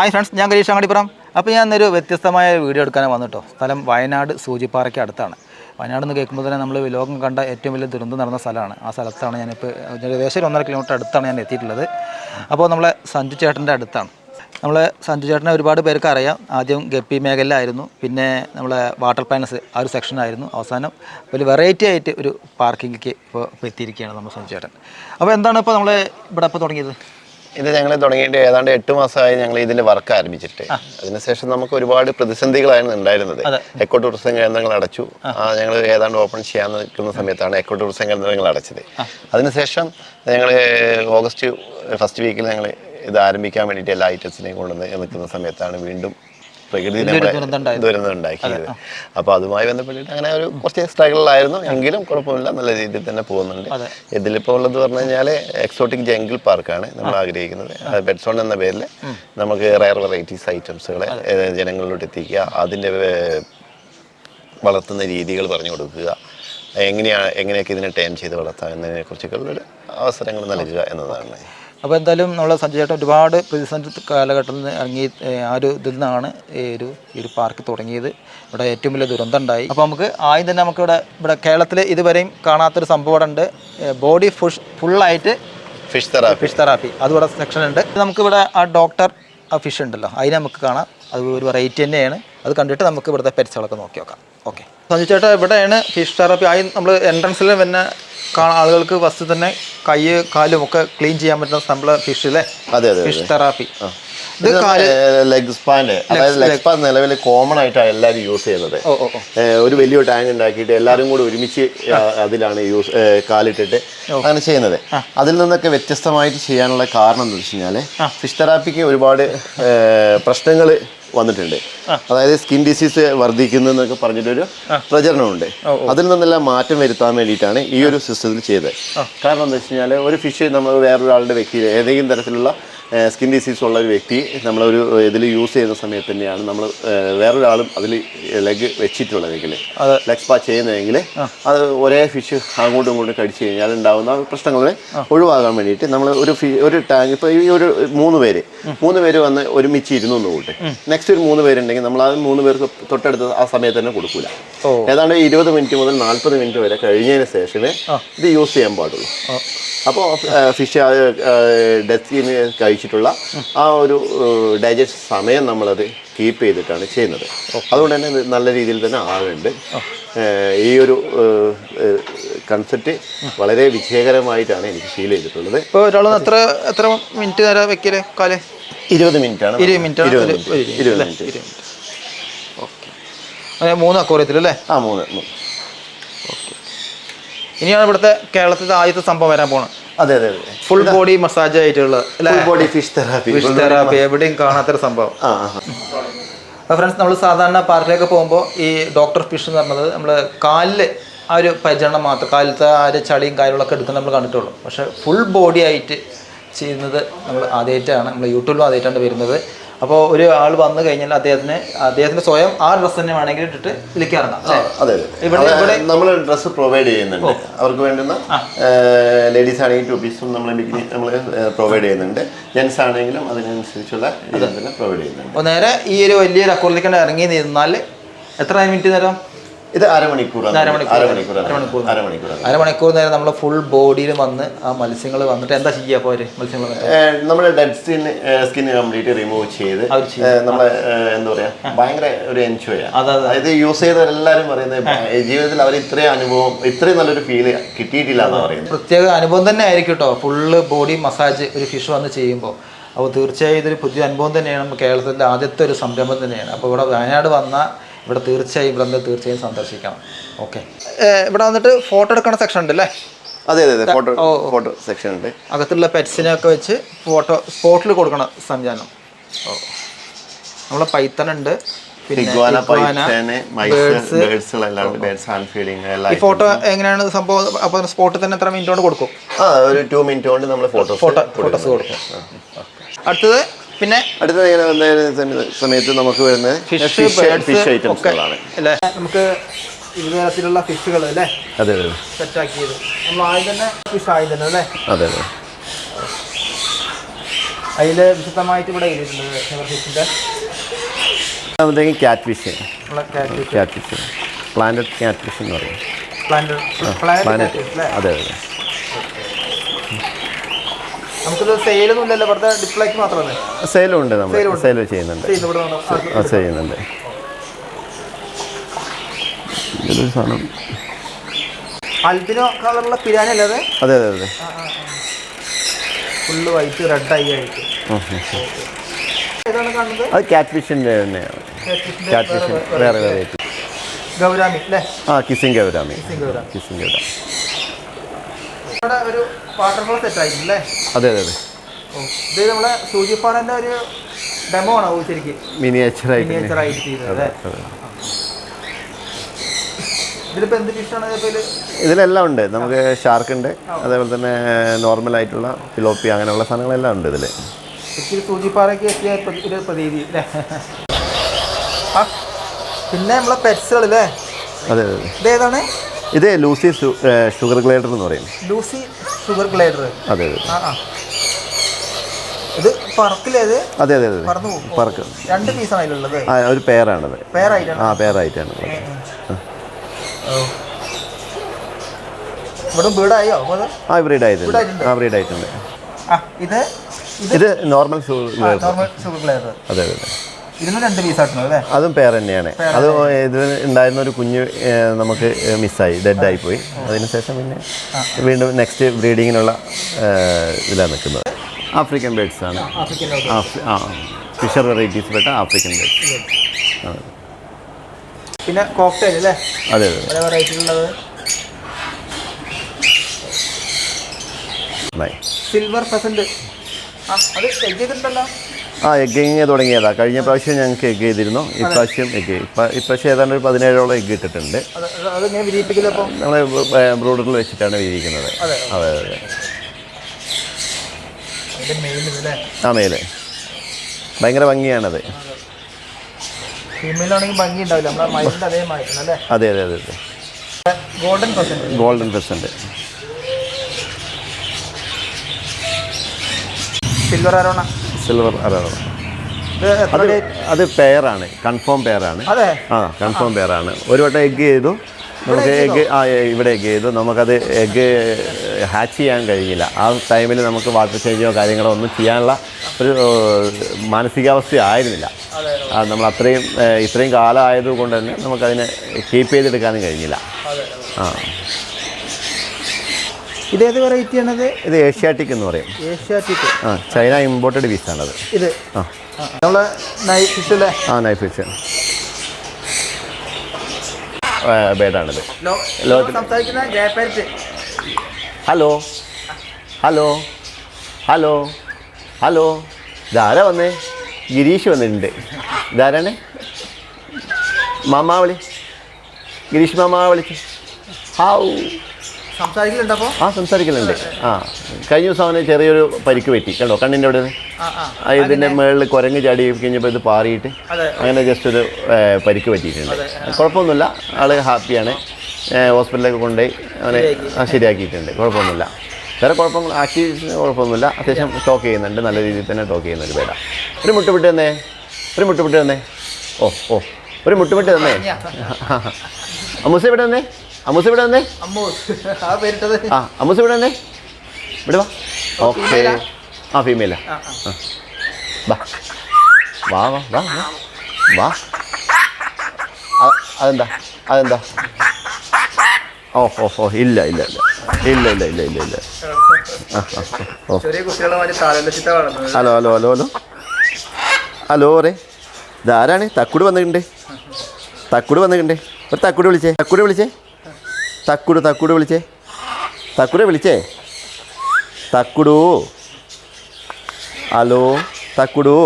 Hi friends ഞാൻ ഗരീഷ് അങ്ങടിപ്പുറം. അപ്പോൾ ഞാൻ ഇന്നൊരു വ്യത്യസ്തമായ വീഡിയോ എടുക്കാനാണ് വന്നിട്ടോ സ്ഥലം വയനാട് സൂചിപ്പാറയ്ക്ക് അടുത്താണ്. വയനാട് എന്ന് കേൾക്കുമ്പോൾ തന്നെ നമ്മൾ ലോകം കണ്ട ഏറ്റവും വലിയ ദുരന്തം നടന്ന സ്ഥലമാണ്. ആ സ്ഥലത്താണ് ഞാനിപ്പോൾ ഏകദേശം ഒരു ഒന്നര കിലോമീറ്റർ അടുത്താണ് ഞാൻ എത്തിയിട്ടുള്ളത്. അപ്പോൾ നമ്മളെ സഞ്ജു ചേട്ടന്റെ അടുത്താണ്. നമ്മളെ സഞ്ജു ചേട്ടനെ ഒരുപാട് പേർക്ക് അറിയാം. ആദ്യം ഗപ്പി മേഖലയിലായിരുന്നു. പിന്നെ നമ്മളെ വാട്ടർ പ്ലാനസ് ആ ഒരു സെക്ഷനായിരുന്നു അവസാനം. ഒരു വെറൈറ്റി ആയിട്ട് ഒരു പാർക്കിങ്ങിലേക്ക് ഇപ്പോൾ എത്തിയിരിക്കുകയാണ് നമ്മൾ സഞ്ജു ചേട്ടൻ. അപ്പോൾ എന്താണ് ഇപ്പോൾ നമ്മൾ ഇവിടെ ഇപ്പോൾ തുടങ്ങിയത്? ഇത് ഞങ്ങൾ തുടങ്ങിയിട്ട് ഏതാണ്ട് എട്ട് മാസമായി ഞങ്ങൾ ഇതിന്റെ വർക്ക് ആരംഭിച്ചിട്ട്. അതിനുശേഷം നമുക്ക് ഒരുപാട് പ്രതിസന്ധികളായിരുന്നു ഉണ്ടായിരുന്നത്. എക്കോ ടൂറിസം കേന്ദ്രങ്ങൾ അടച്ചു. ഞങ്ങൾ ഏതാണ്ട് ഓപ്പൺ ചെയ്യാൻ നിൽക്കുന്ന സമയത്താണ് എക്കോ ടൂറിസം കേന്ദ്രങ്ങൾ അടച്ചത്. അതിനുശേഷം ഞങ്ങൾ ഓഗസ്റ്റ് ഫസ്റ്റ് വീക്കിൽ ഞങ്ങൾ ഇത് ആരംഭിക്കാൻ വേണ്ടിയിട്ട് എല്ലാ ഐറ്റംസിനെയും കൊണ്ടുവന്ന് നിൽക്കുന്ന സമയത്താണ് വീണ്ടും പ്രകൃതി ദുരന്തം ഉണ്ടാക്കിയത് അപ്പോൾ അതുമായി ബന്ധപ്പെട്ടിട്ട് അങ്ങനെ ഒരു കുറച്ച് സ്ട്രഗിളിലായിരുന്നു. എങ്കിലും കുഴപ്പമില്ല. നല്ല രീതിയിൽ തന്നെ പോകുന്നുണ്ട്. ഇതിലിപ്പോൾ ഉള്ളത് പറഞ്ഞു കഴിഞ്ഞാൽ എക്സോട്ടിക് ജംഗിൾ പാർക്കാണ് നമ്മൾ ആഗ്രഹിക്കുന്നത്. ബെഡ്സോൺ എന്ന പേരിൽ നമുക്ക് റയർ വെറൈറ്റീസ് ഐറ്റംസുകളെ ജനങ്ങളിലോട്ട് എത്തിക്കുക അതിന്റെ വളർത്തുന്ന രീതികൾ പറഞ്ഞു കൊടുക്കുക എങ്ങനെയാണ് എങ്ങനെയൊക്കെ ഇതിനെ ടേം ചെയ്ത് വളർത്താം എന്നതിനെ കുറിച്ചൊക്കെ ഉള്ളൊരു അവസരങ്ങൾ നൽകുക എന്നതാണ്. അപ്പോൾ എന്തായാലും നമ്മളെ സഞ്ജയ് ചേട്ടൻ ഒരുപാട് പ്രതിസന്ധി കാലഘട്ടത്തിൽ നിന്ന് ഇറങ്ങി ആ ഒരു ഇതിൽ നിന്നാണ് ഈ ഒരു ഈ ഒരു പാർക്ക് തുടങ്ങിയത്. ഇവിടെ ഏറ്റവും വലിയ ദുരന്തം ഉണ്ടായി. അപ്പോൾ നമുക്ക് ആദ്യം തന്നെ നമുക്ക് ഇവിടെ ഇവിടെ കേരളത്തിൽ ഇതുവരെയും കാണാത്തൊരു സംഭവം ഇവിടെ ഉണ്ട്. ബോഡി ഫുഷ് ഫുള്ളായിട്ട് ഫിഷ് തെറാപ്പി ഫിഷ് തെറാപ്പി അതിവിടെ സെക്ഷൻ ഉണ്ട്. നമുക്കിവിടെ ആ ഡോക്ടർ ആ ഫിഷ് ഉണ്ടല്ലോ. അതിനെ നമുക്ക് കാണാം. അത് ഒരു വെറൈറ്റി തന്നെയാണ്. അത് കണ്ടിട്ട് നമുക്ക് ഇവിടുത്തെ പരിസരങ്ങളൊക്കെ നോക്കി നോക്കാം. ഓക്കെ. സഞ്ജു ചേട്ടാ ഇവിടെയാണ് ഫിഷ് തെറാപ്പി ആയി നമ്മൾ എൻട്രൻസിൽ പിന്നെ ആളുകൾക്ക് ഫസ്റ്റ് തന്നെ കൈ കാലും ഒക്കെ ക്ലീൻ ചെയ്യാൻ പറ്റുന്ന നമ്മളെ ഫിഷ് അല്ലേ അതെ അതെ ഫിഷ് തെറാപ്പി ഇത് ലെഗ് സ്പാന്റെ അതായത് ലെഗ് സ്പാൻ നിലവിൽ കോമൺ ആയിട്ടാണ് എല്ലാവരും യൂസ് ചെയ്യുന്നത്. ഒരു വലിയ ടാങ്ക് ഉണ്ടാക്കിയിട്ട് എല്ലാവരും കൂടി ഒരുമിച്ച് അതിലാണ് യൂസ് കാലിട്ടിട്ട് അങ്ങനെ ചെയ്യുന്നത്. അതിൽ നിന്നൊക്കെ വ്യത്യസ്തമായിട്ട് ചെയ്യാനുള്ള കാരണം എന്താ വെച്ച് കഴിഞ്ഞാൽ ഫിഷ് തെറാപ്പിക്ക് ഒരുപാട് പ്രശ്നങ്ങൾ വന്നിട്ടുണ്ട്. അതായത് സ്കിൻ ഡിസീസ് വർദ്ധിക്കുന്നു എന്നൊക്കെ പറഞ്ഞിട്ടൊരു പ്രചരണമുണ്ട്. അതിൽ നിന്നെല്ലാം മാറ്റം വരുത്താൻ വേണ്ടിയിട്ടാണ് ഈ ഒരു സിസ്റ്റത്തിൽ ചെയ്തത്. കാരണം എന്താ വെച്ച് കഴിഞ്ഞാൽ ഒരു ഫിഷ് നമ്മൾ വേറൊരാളുടെ വ്യക്തി ഏതെങ്കിലും തരത്തിലുള്ള സ്കിൻ ഡിസീസ് ഉള്ള ഒരു വ്യക്തി നമ്മളൊരു ഇതിൽ യൂസ് ചെയ്യുന്ന സമയത്ത് തന്നെയാണ് നമ്മൾ വേറൊരാളും അതിൽ ലെഗ് വെച്ചിട്ടുള്ളതെങ്കിൽ അത്. ലെഗ് സ്പാ ചെയ്യുന്നതെങ്കിൽ അത് ഒരേ ഫിഷ് അങ്ങോട്ടും ഇങ്ങോട്ടും കടിച്ചു കഴിഞ്ഞാൽ ഉണ്ടാകുന്ന പ്രശ്നങ്ങളെ ഒഴിവാകാൻ വേണ്ടിയിട്ട് നമ്മൾ ഒരു ഫി ഒരു ടാങ്ക് ഇപ്പോൾ ഈ ഒരു മൂന്ന് പേര് മൂന്ന് പേര് വന്ന് ഒരുമിച്ച് ഇരുന്നു എന്ന് കൂട്ടെ. നെക്സ്റ്റ് ഒരു മൂന്ന് പേരുണ്ടെങ്കിൽ നമ്മൾ ആ മൂന്ന് പേർക്ക് തൊട്ടടുത്ത് ആ സമയത്ത് തന്നെ കൊടുക്കൂല. ഏതാണ്ട് ഇരുപത് മിനിറ്റ് മുതൽ നാൽപ്പത് മിനിറ്റ് വരെ കഴിഞ്ഞതിന് ശേഷമേ ഇത് യൂസ് ചെയ്യാൻ പാടുള്ളൂ. അപ്പോൾ ഫിഷ് ഡെത്തിന് കഴിച്ചിട്ടുള്ള ആ ഒരു ഡൈജസ്റ്റ് സമയം നമ്മളത് കീപ്പ് ചെയ്തിട്ടാണ് ചെയ്യുന്നത്. അതുകൊണ്ട് തന്നെ നല്ല രീതിയിൽ തന്നെ ആകുന്നുണ്ട് ഈ ഒരു കൺസെപ്റ്റ് വളരെ വിജയകരമായിട്ടാണ് എനിക്ക് ഫീൽ ചെയ്തിട്ടുള്ളത്. ഇപ്പോൾ ഒരാൾ എത്ര എത്ര മിനിറ്റ് നേരം വെക്കൽ കാൽ? ഇരുപത് മിനിറ്റ് ആണ് ഇരുപത് മിനിറ്റ് ഇരുപത് മിനിറ്റ് ഓക്കെ. മൂന്ന് അക്കോറിയത്തിൽ അല്ലേ? ആ മൂന്ന് മൂന്ന്. ഇനിയാണ് ഇവിടുത്തെ കേരളത്തിലെ ആദ്യത്തെ സംഭവം വരാൻ പോണത്. അതെ അതെ അതെ. ഫുൾ ബോഡി മസാജ് ആയിട്ടുള്ള full body fish therapy fish therapy എവിടെയും കാണാത്തൊരു സംഭവം. ആ ഫ്രണ്ട്സ് നമ്മൾ സാധാരണ പാർക്കിലേക്ക് പോകുമ്പോൾ ഈ ഡോക്ടർ ഫിഷ് എന്ന് പറഞ്ഞത് നമ്മൾ കാലിൽ ആ ഒരു പരിചരണം മാത്രം കാലത്തെ ആ ഒരു ചളിയും കാര്യങ്ങളൊക്കെ എടുക്കുന്ന നമ്മൾ കണ്ടിട്ടുള്ളൂ. പക്ഷേ ഫുൾ ബോഡി ആയിട്ട് ചെയ്യുന്നത് നമ്മൾ ആദ്യമായിട്ടാണ് നമ്മൾ യൂട്യൂബിലും ആദ്യമായിട്ടാണ് വരുന്നത്. അപ്പോൾ ഒരു ആൾ വന്നു കഴിഞ്ഞാൽ അദ്ദേഹത്തിന് അദ്ദേഹത്തിന് സ്വയം ആ ഡ്രസ്സ് തന്നെ വേണമെങ്കിൽ ഇട്ടിട്ട് വിളിക്കാറുണ്ട് അതെ ഇവിടെ- അതെ നമ്മൾ ഡ്രസ്സ് പ്രൊവൈഡ് ചെയ്യുന്നുണ്ട്. അവർക്ക് വേണ്ടുന്ന ലേഡീസ് ആണെങ്കിൽ ടു പീസും നമ്മൾ ബിക്കിനി നമ്മൾ പ്രൊവൈഡ് ചെയ്യുന്നുണ്ട്. ജെൻസ് ആണെങ്കിലും അതിനനുസരിച്ചുള്ള ഇതെല്ലാം പ്രൊവൈഡ് ചെയ്യുന്നുണ്ട്. അപ്പോൾ നേരെ ഈ ഒരു വലിയൊരു അക്കൗണ്ടിലേക്ക് ഇറങ്ങി നിന്നാൽ എത്ര മിനിറ്റ് നേരം? ഇത് അരമണിക്കൂറാണ് അരമണിക്കൂർ. അരമണിക്കൂറാണ് അരമണിക്കൂർ. അരമണിക്കൂറാണ് അരമണിക്കൂർ നേരം നമ്മൾ ഫുൾ ബോഡിയിൽ വന്ന് ആ മത്സ്യങ്ങൾ വന്നിട്ട് എന്താ ചെയ്യുക അപ്പോൾ മത്സ്യങ്ങൾ നമ്മൾ dead skin skin complete remove ചെയ്ത് നമ്മളെ എന്താ പറയാ ഭയങ്കര ഒരു എൻജോയ്. അതായത് യൂസ് ചെയ്തവരെല്ലാരും പറയുന്നത് ജീവിതത്തിൽ അവർ ഇത്രയും അനുഭവം ഇത്രയും നല്ലൊരു ഫീൽ കിട്ടിയിട്ടില്ല എന്ന് പറയുന്നത്. പ്രത്യേക അനുഭവം തന്നെ ആയിരിക്കും കേട്ടോ ഫുള്ള് ബോഡി മസാജ് ഒരു ഫിഷ് വന്ന് ചെയ്യുമ്പോൾ അപ്പോൾ തീർച്ചയായും ഇതൊരു പുതിയ അനുഭവം തന്നെയാണ്. കേരളത്തിന്റെ ആദ്യത്തെ ഒരു സംരംഭം തന്നെയാണ്. അപ്പോൾ ഇവിടെ വയനാട് വന്നാൽ ഇവിടെ തീർച്ചയായും ഇവിടെ നിന്ന് തീർച്ചയായും സന്ദർശിക്കണം ഓക്കെ ഇവിടെ വന്നിട്ട് ഫോട്ടോ എടുക്കണ സെക്ഷൻ ഉണ്ട് അല്ലേ അതെ അതെ. ഫോട്ടോ ഫോട്ടോ സെക്ഷൻ ഉണ്ട്. അകത്തുള്ള പെറ്റ്സിനെ ഒക്കെ വെച്ച് ഫോട്ടോ സ്പോട്ടിൽ കൊടുക്കണം സംവിധാനം. ഓ. നമ്മളെ ബേഡ്സുകളെല്ലാം ഉണ്ട്. ഈ ഫോട്ടോ എങ്ങനെയാണ് സംഭവം? അപ്പോൾ സ്പോട്ടിൽ തന്നെ എത്ര മിനിറ്റ് കൊണ്ട് കൊടുക്കും? ആ ഒരു ടു മിനിറ്റ് കൊണ്ട് നമ്മൾ ഫോട്ടോ ഫോട്ടോസ് കൊടുക്കും. അടുത്തത് പിന്നെ അടുത്ത ഇങ്ങനെ വന്ന സമയത്ത് നമുക്ക് വരുന്നത് ഫിഷ് ഫിഷ് ഐറ്റംസുകളാണ് അല്ലേ? നമുക്ക് വിവിധ തരത്തിലുള്ള ഫിഷുകൾ അല്ലേ? അതെ അതെ. സെറ്റാക്കിയത്. നമ്മൾ ആദ്യം തന്നെ ഫിഷ് ആയി തന്നെ അല്ലേ? അതെ അതെ. അതിൽ വിശദമായിട്ട് ഇവിടെ എഴുതിയിട്ടുണ്ട് ഫിഷിന്റെ ക്യാറ്റ് ഫിഷ് നമ്മളെ cat fish planet cat fish എന്ന് പറയും. പ്ലാന്റ് പ്ലാന്റ് പ്ലാനറ്റ് അല്ലേ? അതെ അതെ. നമുക്കിത് സെയിലൊന്നും ഇല്ലല്ലോ വെറുതെ ഡിസ്പ്ലേക്ക് മാത്രമല്ലേ? സെയിലും ഉണ്ട് നമ്മൾ. സെയിൽ ചെയ്യുന്നുണ്ട്. ചെയ്യുന്നുണ്ട്. ഇതൊരു സാധനം. അൽബിനോ കളറുള്ള പിരാനി അല്ലേ അത്? അതെ അതെ ഫുള്ള് വൈറ്റ് റെഡ് ആയി ആയിട്ട്. അത് ക്യാറ്റ് ഫിഷിന്റെ തന്നെയാണ്. ക്യാറ്റ് വേറെ വെറൈറ്റി ഗൗരാമി അല്ലേ? ആ കിസിംഗ് ഗൗരാമി. Kissing gourami. ഒരു വാട്ടർഫോൾ സെറ്റ് ആയിട്ടില്ലേ അതെ അതെ അതെ. ഇത് നമ്മളെ സൂചിപ്പാടന്റെ ഒരു ഡെമോ ആണോ ശരിക്കും? മിനിയേച്ചർ ആയിട്ട് ചെയ്തത് അല്ലേ? ഇതിലിപ്പോൾ എന്ത് ഫിഷാണ് ഇതിൽ ഇതിലെല്ലാം ഉണ്ട്. നമുക്ക് ഷാർക്ക് ഉണ്ട്. അതേപോലെ തന്നെ നോർമൽ ആയിട്ടുള്ള ഫിലോപ്പി അങ്ങനെയുള്ള സാധനങ്ങളെല്ലാം ഉണ്ട് ഇതിൽ. സൂചിപ്പാറയ്ക്ക് എത്തിയ പ്രതി- ഒരു പ്രതീതി അല്ലേ? പിന്നെ നമ്മളെ പെറ്റ്സുകൾ അല്ലേ? അതെ അതെ ഇതേതാണ് ഇത് ലൂസി ഷുഗർ ഗ്ലൈഡർ എന്ന് പറയും. ലൂസി ഷുഗർ ഗ്ലൈഡർ അതെ അതെ. ഇത് പറക്കില്ലേ ഇത് അതെ അതെ അതെ പറക്ക്. രണ്ട് പീസാണ് അതിലുള്ളത് ആ ഒരു പെയറാണത് പേരായിട്ടാണ്. ആ പെയറായിട്ടാണ് ഇവിടെ അത്? ആ ബ്രീഡ് ആയിട്ടുണ്ട്. ആ ബ്രീഡ് ആയിട്ടുണ്ട് ഇത്? ഇത് നോർമൽ ഷുഗർ ഗ്ലൈഡർ അതെ അതെ അതെ. അതും പേർ തന്നെയാണ്. അത് ഇതിൽ ഉണ്ടായിരുന്ന ഒരു കുഞ്ഞ് നമുക്ക് മിസ്സായി ഡെഡായി പോയി. അതിനുശേഷം പിന്നെ വീണ്ടും നെക്സ്റ്റ് ബ്രീഡിങ്ങിനുള്ള ഇതിലാണ് നിൽക്കുന്നത്. ആഫ്രിക്കൻ ബേഡ്സ് ആണ്. ആ ഫിഷർ വെറൈറ്റീസ് പെട്ട ആഫ്രിക്കൻ ബേഡ്സ് പിന്നെ കോക്ടെയിൽ അല്ലേ? അതെ അതെ. സിൽവർ പെസന്റ് ആ അത് ചെയ്തിട്ടുണ്ടല്ലോ. ആ എഗ്ഗിങ് തുടങ്ങിയതാ. കഴിഞ്ഞ പ്രാവശ്യം ഞങ്ങൾക്ക് എഗ്ഗ് ചെയ്തിരുന്നു. ഇപ്രാവശ്യം എഗ്ഗ് ഇപ്പം ഇപ്രാവശ്യം ഏതാണ്ട് ഒരു പതിനേഴോളം എഗ്ഗ് ഇട്ടിട്ടുണ്ട്. നമ്മൾ ബ്രൂഡറിൽ വെച്ചിട്ടാണ് വിരിയിക്കുന്നത്. അതെ. അതെ. ആ മേലെ. ഭയങ്കര ഭംഗിയാണത്. അതേ അതെ അതെ അതെ golden percent silver arowana silver എത്ര അത് അത് പെയറാണ് കൺഫേം പെയറാണ് അതെ. ആ കൺഫേം പെയറാണ് ഒരു വട്ടം എഗ് ചെയ്തു. നമുക്ക് എഗ് ആ ഇവിടെ എഗ് ചെയ്തു. നമുക്കത് എഗ് ഹാച്ച് ചെയ്യാൻ കഴിയില്ല. ആ ടൈമിൽ നമുക്ക് വാട്ടർ ചേഞ്ചോ കാര്യങ്ങളോ ഒന്നും ചെയ്യാനുള്ള ഒരു മാനസികാവസ്ഥ ആയിരുന്നില്ല. അതെ ആ, നമ്മൾ അത്രയും ഇത്രയും കാലം ആയതുകൊണ്ട് തന്നെ നമുക്കതിനെ കീപ്പ് ചെയ്തെടുക്കാനും കഴിഞ്ഞില്ല അതെ ആ ഇതേത് വെറൈറ്റി ആണത്? ഇത് ഏഷ്യാറ്റിക് എന്ന് പറയും. ഏഷ്യാറ്റിക് ആ ചൈന ഇമ്പോർട്ടഡ് പീസാണത് ഇത്. ആ. നമ്മളെ നൈറ്റ് ഫിഷ് അല്ലേ? ആ നൈഫ് ഫിഷ് ബേഡാണിത് ഹലോ ഹലോ ഹലോ ഹലോ ഇതാരാ വന്നേ? ഗിരീഷ് വന്നിട്ടുണ്ട്. ഇതാരാണ്? മാമാ വിളി ഗിരീഷ് മാമാ ഹൗ. ഹാവ് ആ സംസാരിക്കലുണ്ട്. ആ കഴിഞ്ഞ ദിവസം അവന് ചെറിയൊരു പരിക്ക് പറ്റി. കണ്ടോ? കണ്ണിന്റെ അവിടെ ഇതിന്റെ മുകളിൽ കുരങ്ങ് ചാടി കഴിഞ്ഞപ്പോൾ ഇത് പാറിയിട്ട് അങ്ങനെ ജസ്റ്റ് ഒരു പരിക്ക് പറ്റിയിട്ടുണ്ട്. കുഴപ്പമൊന്നുമില്ല. ആൾ ഹാപ്പിയാണ്. ഹോസ്പിറ്റലിലേക്ക് കൊണ്ടുപോയി അവനെ ശരിയാക്കിയിട്ടുണ്ട്. കുഴപ്പമൊന്നുമില്ല. വേറെ കുഴപ്പങ്ങൾ ആക്ടിവിറ്റീസിന് കുഴപ്പമൊന്നുമില്ല. അത്യാവശ്യം ടോക്ക് ചെയ്യുന്നുണ്ട്. നല്ല രീതിയിൽ തന്നെ ടോക്ക് ചെയ്യുന്ന ഒരു പേട ഒരു മുട്ടുപിട്ട് തന്നെ. ഒരു മുട്ടുപിട്ട് തന്നെ. ഓ ഓ. ഒരു മുട്ടുപിട്ട് തന്നെ. മുസ്ലിം ഇവിടെ തന്നേ അമ്മൂസ ഇവിടെ വന്നേ? ആ അമ്മൂസ ഇവിടെ വന്നേ? ഇവിടെ വാ. ഓക്കെ? ഫീമെയിൽ ഫീമെയിലാ ആ ആ. വാ. വാ വാ വാ വാ. അതെന്താ? അതെന്താ? ഓ ഓ ഓ ഇല്ല ഇല്ല ഇല്ല. ഇല്ല ഇല്ല ഇല്ല ഇല്ല ഇല്ല. Hello hello hello hello. Hello ray ഇതാരാണ്? തക്കുട് വന്നിട്ടുണ്ട്. തക്കുട് വന്നിട്ടുണ്ട്. ഒരു തക്കുട് വിളിച്ചേ. തക്കുട് വിളിച്ചേ. തക്കുട് തക്കുട് വിളിച്ചേ. തക്കുടെ വിളിച്ചേ. തക്കുടു. ഹലോ തക്കുടു.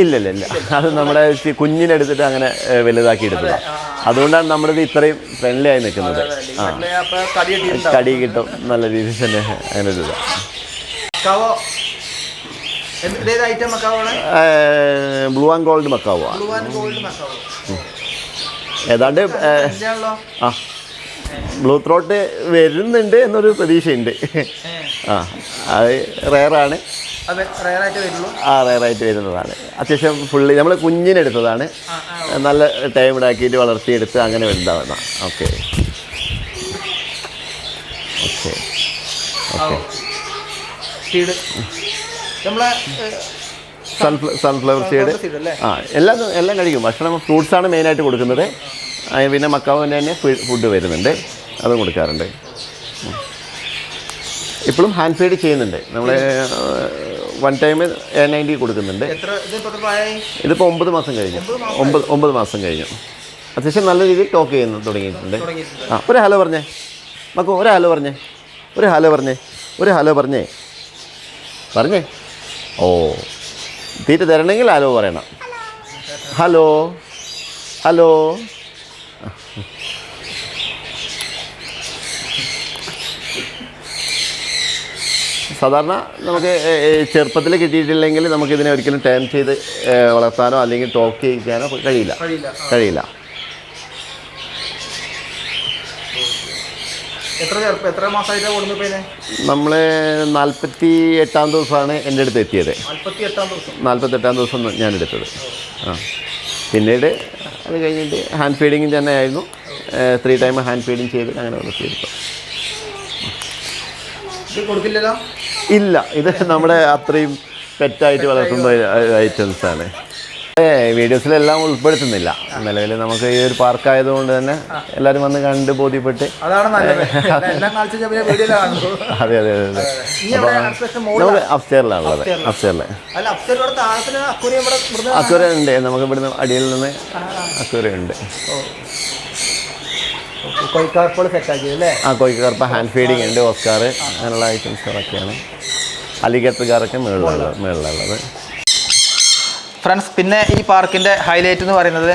ഇല്ല ഇല്ല ഇല്ല. അത് നമ്മുടെ കുഞ്ഞിനെ കുഞ്ഞിനെടുത്തിട്ട് അങ്ങനെ വലുതാക്കി എടുത്തത് അതുകൊണ്ടാണ് നമ്മളിത് ഇത്രയും ഫ്രണ്ട്ലി ആയി നിൽക്കുന്നത്. ആ. കടി കിട്ടും. നല്ല രീതിയിൽ തന്നെ അങ്ങനെ ഒരു ഇതാ. മക്കാവോ എന്ത് ഇതേത് ഐറ്റം മക്കാവോ ആണ് ഏഹ്, ബ്ലൂ ആൻഡ് ഗോൾഡ് മക്കാവോ? ഏതാണ്ട് ആ. ബ്ലൂ ത്രോട്ട് വരുന്നുണ്ട് എന്നൊരു പ്രതീക്ഷയുണ്ട്. ആ അത് റെയറാണ്. ആ റെയറായിട്ട് വരുന്നതാണ്. അത്യാവശ്യം ഫുള്ളി നമ്മൾ കുഞ്ഞിനെടുത്തതാണ് നല്ല ടൈം ഇടാക്കിയിട്ട് വളർത്തിയെടുത്ത് അങ്ങനെ വരുന്നതാണ് ഓക്കെ. ഓക്കെ. സീഡ് നമ്മളെ സൺഫ്ല സൺഫ്ലവർ സീഡ് ആ എല്ലാം എല്ലാം കഴിക്കും. ഭക്ഷണം ഫ്രൂട്ട്സാണ് മെയിനായിട്ട് കൊടുക്കുന്നത്. പിന്നെ മക്കാവിന്റെ തന്നെ ഫുഡ് വരുന്നുണ്ട്. അതും കൊടുക്കാറുണ്ട്. ഇപ്പോഴും ഹാൻഡ് ഫീഡ് ചെയ്യുന്നുണ്ട്. നമ്മൾ വൺ ടൈം എ നയന്റി കൊടുക്കുന്നുണ്ട്. ഇതിപ്പോൾ ഒമ്പത് മാസം കഴിഞ്ഞു. ഒമ്പത് ഒമ്പത് മാസം കഴിഞ്ഞു. അത്യാവശ്യം നല്ല രീതിയിൽ ടോക്ക് ചെയ്യുന്നു തുടങ്ങിയിട്ടുണ്ട്. ആ ഒരു ഹലോ പറഞ്ഞേ. മക്കോ ഒരു ഹലോ പറഞ്ഞേ. ഒരു ഹലോ പറഞ്ഞേ. ഒരു ഹലോ പറഞ്ഞേ. പറഞ്ഞേ. ഓ തീറ്റ തരണമെങ്കിൽ ഹലോ പറയണം. Hello hello. സാധാരണ നമുക്ക് ചെറുപ്പത്തിൽ കിട്ടിയിട്ടില്ലെങ്കിൽ നമുക്കിതിനെ ഒരിക്കലും ടേം ചെയ്ത് വളർത്താനോ അല്ലെങ്കിൽ ടോക്ക് ചെയ്യിക്കാനോ കഴിയില്ല. കഴിയില്ല ആ. കഴിയില്ല എത്ര ചെറുപ്പം എത്ര മാസമായിട്ടാണ് കൊടുക്കുന്നത് ഇതിനെ? നമ്മൾ നാൽപ്പത്തി എട്ടാം ദിവസമാണ് എന്റെ അടുത്ത് എത്തിയത്. നാൽപ്പത്തി എട്ടാം ദിവസം. നാൽപ്പത്തെട്ടാം ദിവസം ഞാൻ എടുത്തത്. ആ. പിന്നീട് അത് കഴിഞ്ഞിട്ട് ഹാൻഡ് ഫീഡിങ് തന്നെ ആയിരുന്നു. ത്രീ ടൈം ഹാൻഡ് ഫീഡിങ് ചെയ്ത് അങ്ങനെ വളർത്തിയെടുത്തു കൊടുക്കില്ലല്ലോ ഇല്ല ഇത് നമ്മുടെ അത്രയും പെറ്റായിട്ട് വളർത്തുന്ന ഐറ്റംസ് ആണ് വീഡിയോസിലെല്ലാം ഉൾപ്പെടുത്തുന്നില്ല. നിലവിൽ നമുക്ക് ഈ ഒരു പാർക്ക് ആയതുകൊണ്ട് തന്നെ എല്ലാവരും വന്ന് കണ്ട് ബോധ്യപ്പെട്ട്. അതെ അതെ അതെ താഴത്തിന് അക്കുറി ഇവിടെ അക്വര ഉണ്ട്. നമുക്ക് ഇവിടുന്ന് അടിയിൽ നിന്ന് അക്വര ഉണ്ട്. ആ കോഴിക്കർപ്പ ഹാൻഡ് ഫീഡിങ് ഉണ്ട് ഓസ്കാർ അങ്ങനെയുള്ള ഐറ്റംസ് ഐറ്റംസുകളൊക്കെയാണ് കാറൊക്കെ മുകളിലുള്ളത് മുകളിലുള്ളത് ഫ്രണ്ട്സ് പിന്നെ ഈ പാർക്കിന്റെ ഹൈലൈറ്റ് എന്ന് പറയുന്നത്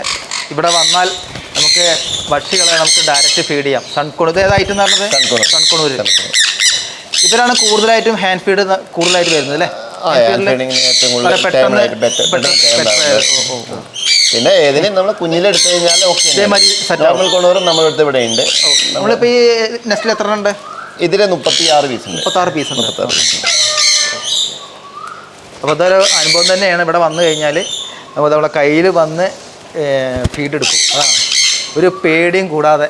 ഇവിടെ വന്നാൽ നമുക്ക് പക്ഷികളെ നമുക്ക് ഡയറക്റ്റ് ഫീഡ് ചെയ്യാം. സൺകുണുത് ഏതായിട്ട് പറഞ്ഞത്? സൺകുണു. സൺകുണൂര്. ഇവരാണ് കൂടുതലായിട്ടും ഹാൻഡ് ഫീഡ് കൂടുതലായിട്ട് വരുന്നത് അല്ലേ. പിന്നെ ഏതിനും നമ്മൾ കുഞ്ഞിലെടുത്തു കഴിഞ്ഞാൽ നോർമൽ കൊണ്ടുവരും നമ്മുടെ അടുത്ത് ഇവിടെ ഉണ്ട്. നമ്മളിപ്പോ ഈ നെസ്റ്റിൽ എത്ര ഉണ്ട്? ഇതിന് മുപ്പത്തി ആറ് പീസ് ഉണ്ട്. മുപ്പത്തി ആറ് പീസ് ഉണ്ട്. അപ്പോൾ അതൊരു അനുഭവം തന്നെയാണ് ഇവിടെ വന്നു കഴിഞ്ഞാൽ നമ്മൾ നമ്മളെ കയ്യിൽ വന്ന് ഫീഡ് എടുക്കും. അതാണ്. ഒരു പേടിയും കൂടാതെ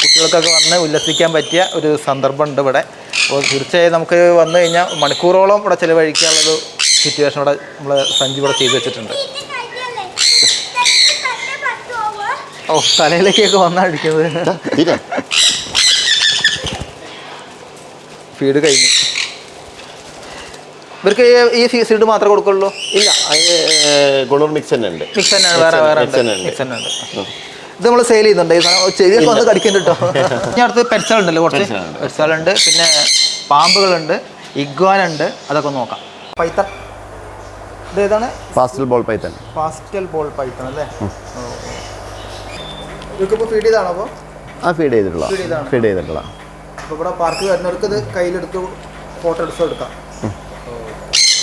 കുട്ടികൾക്കൊക്കെ വന്ന് ഉല്ലസിക്കാൻ പറ്റിയ ഒരു സന്ദർഭം ഉണ്ട് ഇവിടെ. അപ്പോൾ തീർച്ചയായും നമുക്ക് വന്നു കഴിഞ്ഞാൽ മണിക്കൂറോളം ഇവിടെ ചിലവഴിക്കാനുള്ളൊരു സിറ്റുവേഷൻ ഇവിടെ നമ്മൾ സഞ്ചി ഇവിടെ ചെയ്തു വെച്ചിട്ടുണ്ട്. ഓ തലയിലേക്കൊക്കെ വന്നാണ് ഇരിക്കുന്നത് ഫീഡ് കഴിഞ്ഞു. ഇവർക്ക് ഈ- ഈ സീഡ് മാത്രമേ കൊടുക്കുള്ളൂ? ഇല്ല ഗുണൂർ മിക്സ് തന്നെ ഉണ്ട് മിക്സ് വേറെ വേറെ ഉണ്ട്. മിക്സ് തന്നെ ഉണ്ട് ഇത് നമ്മൾ സെയിൽ ചെയ്യുന്നുണ്ട്. ചെവിയൊക്കെ വന്ന് കടിക്കുന്നുണ്ട് കേട്ടോ ഞാൻ അടുത്ത് പെറ്റ്സുകളുണ്ടല്ലോ കുറച്ച് പെറ്റ്സുകളുണ്ട്. ഉണ്ട് പിന്നെ പാമ്പുകളുണ്ട് ഇഗ്വാനുണ്ട് അതൊക്കെ നോക്കാം. പൈത്തൺ. ഇത് ഏതാണ്? Pastel ball python. Pastel ball python അല്ലേ? ഇതൊക്കെ ഫീഡ് ചെയ്താണോ അപ്പോൾ ആ ഫീഡ് ചെയ്തിട്ടുള്ള. ഫീഡ് ചെയ്തിട്ടുള്ള അപ്പോൾ ഇവിടെ പാർക്ക് വരുന്നവർക്ക് ഇത് കയ്യിലെടുത്ത് ഫോട്ടോ എടുത്ത് എടുക്കാം.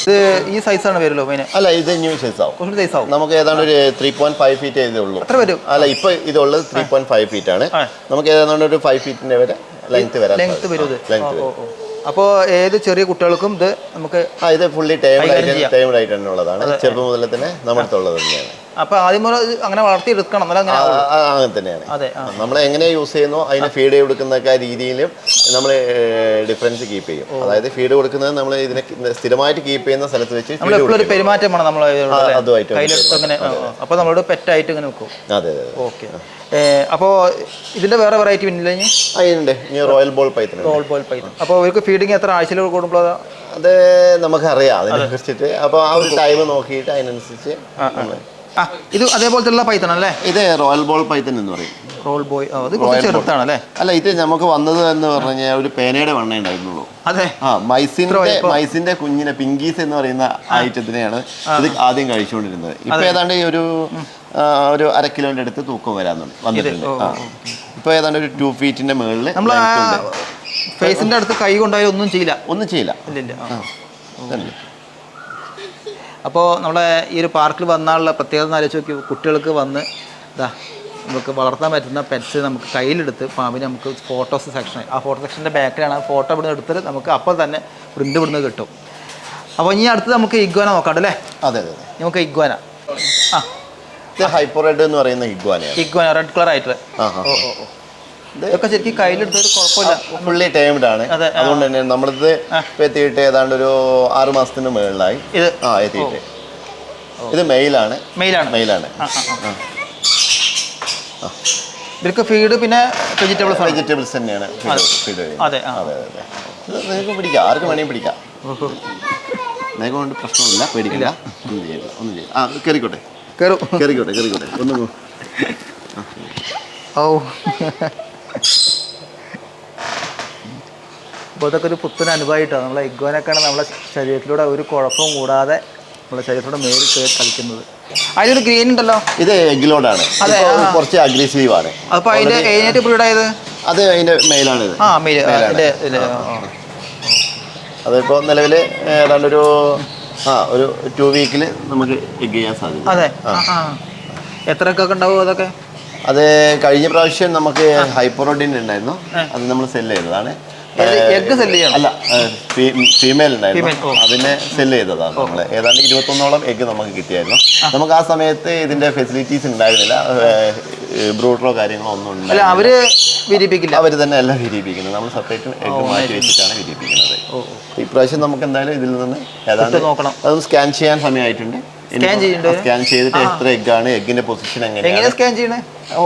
ഇത് ഈ സൈസാണ് വരുമല്ലോ മെയിൻ അല്ല ഇത് ന്യൂ സൈസ് ആവും. കുറച്ച് സൈസ് ആവും. നമുക്ക് ഏതാണ്ട് ഒരു ത്രീ പോയിന്റ് ഫൈവ് ഫീറ്റ് ഇതേ ഉള്ളൂ. എത്ര വരും. അല്ല ഇപ്പൊ ഇതുള്ളത് ത്രീ പോയിന്റ് ഫൈവ് ഫീറ്റ് ആണ്. നമുക്ക് ഏതാണ്ട് ഒരു ഫൈവ് ഫീറ്റിന്റെ വരെ ലെങ്ത് വരാം ലെങ്ത് വരും. അപ്പോൾ ഏത് ചെറിയ കുട്ടികൾക്കും ഇത് നമുക്ക് ആ ഇത് ഫുള്ളി ആയിട്ട് ചെയ്യാം. ആയിട്ട് തന്നെ ഉള്ളതാണ്. ചെറുപ്പം മുതൽ തന്നെ നമ്മുടെ അടുത്തുള്ളത് തന്നെയാണ്. അപ്പോൾ ആദ്യം മുതൽ അങ്ങനെ വളർത്തിയെടുക്കണം അങ്ങനെ അങ്ങനെ തന്നെയാണ്. അതെ നമ്മൾ എങ്ങനെ യൂസ് ചെയ്യുന്നു അതിന് ഫീഡ് കൊടുക്കുന്ന രീതിയിലും നമ്മൾ ഡിഫറൻസ് കീപ്പ് ചെയ്യും. അതായത് ഫീഡ് കൊടുക്കുന്നത് നമ്മൾ ഇതിനെ സ്ഥിരമായിട്ട് കീപ്പ് ചെയ്യുന്ന സ്ഥലത്ത് വെച്ച് ഒരു. പെരുമാറ്റമാണ് നമ്മൾ അതുമായിട്ട് അങ്ങനെ അപ്പോൾ നമ്മളോട് പെറ്റായിട്ട് ഇങ്ങനെ വെക്കും. അതെ അതെ ഓക്കെ. അപ്പോൾ ഇതിന്റെ വേറെ വെറൈറ്റി പിന്നില്ല ഇനി? അതിനുണ്ട് royal ball python royal ball python അപ്പോൾ അവർക്ക് ഫീഡിങ് എത്ര ആഴ്ചയിൽ കൂടുമ്പോൾ അത് നമുക്കറിയാം അതിനെ കുറിച്ചിട്ട് അപ്പോൾ ആ ഒരു ടൈം നോക്കിയിട്ട് അതിനനുസരിച്ച് ആ ഇത് അതേപോലത്തെ പൈത്തൺ അല്ലേ? ഇത് റോയൽ ബോൾ പൈത്തൺ എന്ന് പറയും. റോൾ ബോയ് അത് കുറച്ച് ചെറുത്താണ് അല്ലേ അല്ല ഇത് നമുക്ക് വന്നത് എന്ന് പറഞ്ഞു കഴിഞ്ഞാൽ ഒരു പേനയുടെ വണ്ണേ ഉണ്ടായിരുന്നുള്ളൂ. അതെ. ആ മൈസിന്റെ മൈസിന്റെ കുഞ്ഞിനെ പിങ്കീസ് എന്ന് പറയുന്ന ഐറ്റത്തിനെയാണ് ഇത് ആദ്യം കഴിച്ചുകൊണ്ടിരുന്നത്. ഇപ്പൊ ഏതാണ്ട് ഈ ഒരു ഒരു അര കിലോന്റെ അടുത്ത് തൂക്കം വരാൻ വന്നിട്ടുണ്ട്. ഇപ്പൊ ഏതാണ്ട് ഒരു ടു ഫീറ്റിന്റെ മുകളിൽ നമ്മൾ ഫേസിന്റെ അടുത്ത് കൈ കൊണ്ടായാലും ഒന്നും ചെയ്യില്ല. ഒന്നും ചെയ്യില്ല. ഇല്ല. അപ്പോൾ നമ്മളെ ഈ ഒരു പാർക്കിൽ വന്നാലുള്ള പ്രത്യേകത എന്ന് ആലോചിച്ച് നോക്കി കുട്ടികൾക്ക് വന്ന് ഇതാ നമുക്ക് വളർത്താൻ പറ്റുന്ന പെറ്റ്സ് നമുക്ക് കയ്യിലെടുത്ത് പാമ്പിനെ നമുക്ക് ഫോട്ടോസ് സെക്ഷൻ ആ ഫോട്ടോ സെക്ഷന്റെ ബാക്കിലാണ് ആ ഫോട്ടോ ഇവിടുന്ന് എടുത്തിട്ട് നമുക്ക് അപ്പോൾ തന്നെ പ്രിന്റ് ഇവിടുന്ന് കിട്ടും. അപ്പോൾ ഇനി അടുത്ത് നമുക്ക് ഇഗ്വാന നോക്കാം അല്ലേ? അതെ അതെ നമുക്ക് ഇഗ്വാന. ആ ഇത് ഹൈപ്പോറെഡ് എന്ന് പറയുന്ന ഇഗ്വാന ഇഗ്വാന റെഡ് കളർ ആയിട്ട്. ഓ ഓ ഓ. ഇതൊക്കെ ശരിക്കും കയ്യിലെടുത്തൊരു കുഴപ്പമില്ല. ഫുള്ളി ടൈംഡ് ആണ്. അതുകൊണ്ട് തന്നെ നമ്മളിത് എത്തിയിട്ട് ഏതാണ്ട് ഒരു ആറ് മാസത്തിന് മുകളിലായി. ഇത്? ആ എത്തിയിട്ട്. ഇത് മെയിലാണ്. മെയിലാണ്? മെയിലാണ്. ഇവർക്ക് ഫീഡ് പിന്നെ വെജിറ്റബിൾസ് വെജിറ്റബിൾസ് തന്നെയാണ്. ഫീഡ് അതെ അതെ അതെ നിങ്ങൾക്ക് പിടിക്കാം. ആർക്കും വേണമെങ്കിൽ പിടിക്കാം. നിങ്ങൾക്ക് കൊണ്ട് പ്രശ്നമില്ല. പേടിക്കില്ല ഒന്നും ചെയ്യില്ല ഒന്നും ചെയ്യില്ല ആ കയറിക്കോട്ടെ കയറും കയറിക്കോട്ടെ കയറിക്കോട്ടെ ഒന്ന് പോ. ഓ അപ്പോൾ ഇതൊക്കെ ഒരു പുത്തൻ അനുഭവമായിട്ടാണ്. നമ്മളെ ഇഗ്വാനൊക്കെയാണ് നമ്മളെ ശരീരത്തിലൂടെ ഒരു കുഴപ്പവും കൂടാതെ നമ്മളെ ശരീരത്തിലൂടെ മേറി കയറി കളിക്കുന്നത്. അതിലൊരു ഗ്രീൻ ഉണ്ടല്ലോ? ഇത് എഗ്ഗിലോടാണ്. കുറച്ച് അഗ്രസീവ് ആണ്. അപ്പോൾ അതിന്റെ ഏതിനായിട്ട് ബ്രീഡ് ആയത് അത് അതിന്റെ മെയിലാണ് ഇത്. ആ മെയിൽ അതിപ്പോൾ നിലവിൽ ഏതാണ്ട് ഒരു ആ ഒരു ടു വീക്കിൽ നമുക്ക് എഗ് ചെയ്യാൻ സാധിക്കും. അതെ. ആ. ഒക്കെ ഉണ്ടാവും അതൊക്കെ? അത് കഴിഞ്ഞ പ്രാവശ്യം നമുക്ക് ഹൈപ്പറോഡിൻ ഉണ്ടായിരുന്നു. അത് നമ്മൾ സെൽ ചെയ്തതാണ്. അല്ല ഫീമെയിൽ ഉണ്ടായിരുന്നു. അതിനെ സെൽ ചെയ്തതാണ് നമ്മൾ ഏതാണ്ട് ഇരുപത്തൊന്നോളം എഗ്ഗ് നമുക്ക് കിട്ടിയായിരുന്നു. നമുക്ക് ആ സമയത്ത് ഇതിന്റെ ഫെസിലിറ്റീസ് ഉണ്ടായിരുന്നില്ല. ബ്രൂട്ടറോ കാര്യങ്ങളോ ഒന്നും ഉണ്ടായിരുന്നില്ല. ഉണ്ടായില്ല അവർ വിരിപ്പിക്കില്ല? അവർ തന്നെ അല്ല വിരിപ്പിക്കുന്നത്. നമ്മൾ സെപ്പറേറ്റ് എഗ്ഗ് മാറ്റി വെച്ചിട്ടാണ് വിരിപ്പിക്കുന്നത്. ഇപ്രാവശ്യം നമുക്ക് എന്തായാലും ഇതിൽ നിന്ന് ഏതാണ്ട് അതൊന്ന് സ്കാൻ ചെയ്യാൻ സമയമായിട്ടുണ്ട്. Scan ചെയ്യുന്നുണ്ട് സ്കാൻ ചെയ്തിട്ട് എത്ര എഗ് ആണ് എഗ്ഗിന്റെ പൊസിഷൻ എങ്ങനെ സ്കാൻ ചെയ്യണേ?